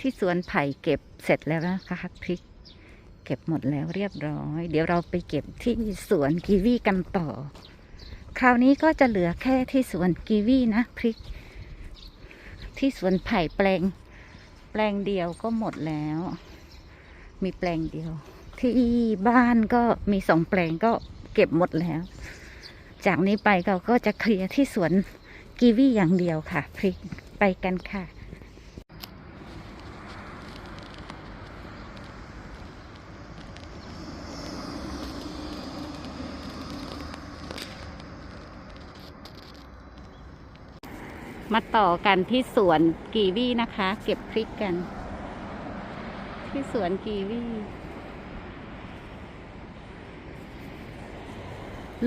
ที่สวนไผ่เก็บเสร็จแล้วนะคะพริก เก็บหมดแล้วเรียบร้อย เดี๋ยวเราไปเก็บที่สวนกีวีกันต่อ คราวนี้ก็จะเหลือแค่ที่สวนกีวีนะพริก ที่สวนไผ่แปลง แปลงเดียวก็หมดแล้ว มีแปลงเดียว ที่บ้านก็มีสองแปลงก็เก็บหมดแล้ว จากนี้ไปเราก็จะเคลียร์ที่สวนกีวีอย่างเดียวค่ะ พริกไปกันค่ะ มาต่อกันที่สวนกีวีนะคะ เก็บพริกกัน ที่สวนกีวี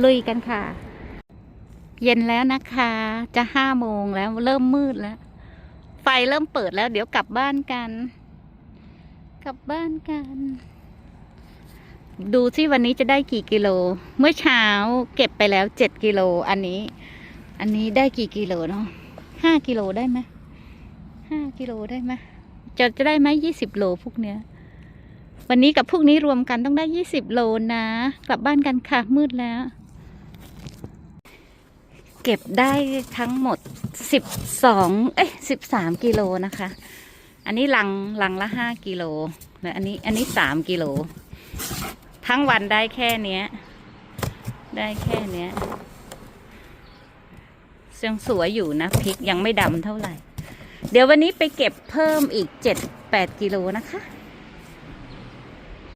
ลุยกันค่ะ เย็นแล้วนะคะ จะห้าโมงแล้วเริ่มมืดแล้ว ไฟเริ่มเปิดแล้ว เดี๋ยวกลับบ้านกัน กลับบ้านกัน ดูสิวันนี้จะได้กี่กิโล เมื่อเช้าเก็บไปแล้วเจ็ดกิโล อันนี้ อันนี้ได้กี่กิโลเนาะ ห้ากิโลได้ไหมห้ากิโลได้ไหมจะจะได้ไหมยี่สิบโลพวกเนี้ย วันนี้กับพวกนี้รวมกันต้องได้ยี่สิบโลนะ กลับบ้านกันค่ะมืดแล้ว เก็บได้ทั้งหมดสิบสองเอ้ยสิบสามกิโลนะคะ อันนี้ลังลังละห้ากิโลและอันนี้อันนี้สามกิโล ทั้งวันได้แค่เนี้ย ได้แค่เนี้ย ยังสวยอยู่นะพริกยังไม่ดำเท่าไหร่ เดี๋ยววันนี้ไปเก็บเพิ่มอีกเจ็ดแปดกิโลนะคะ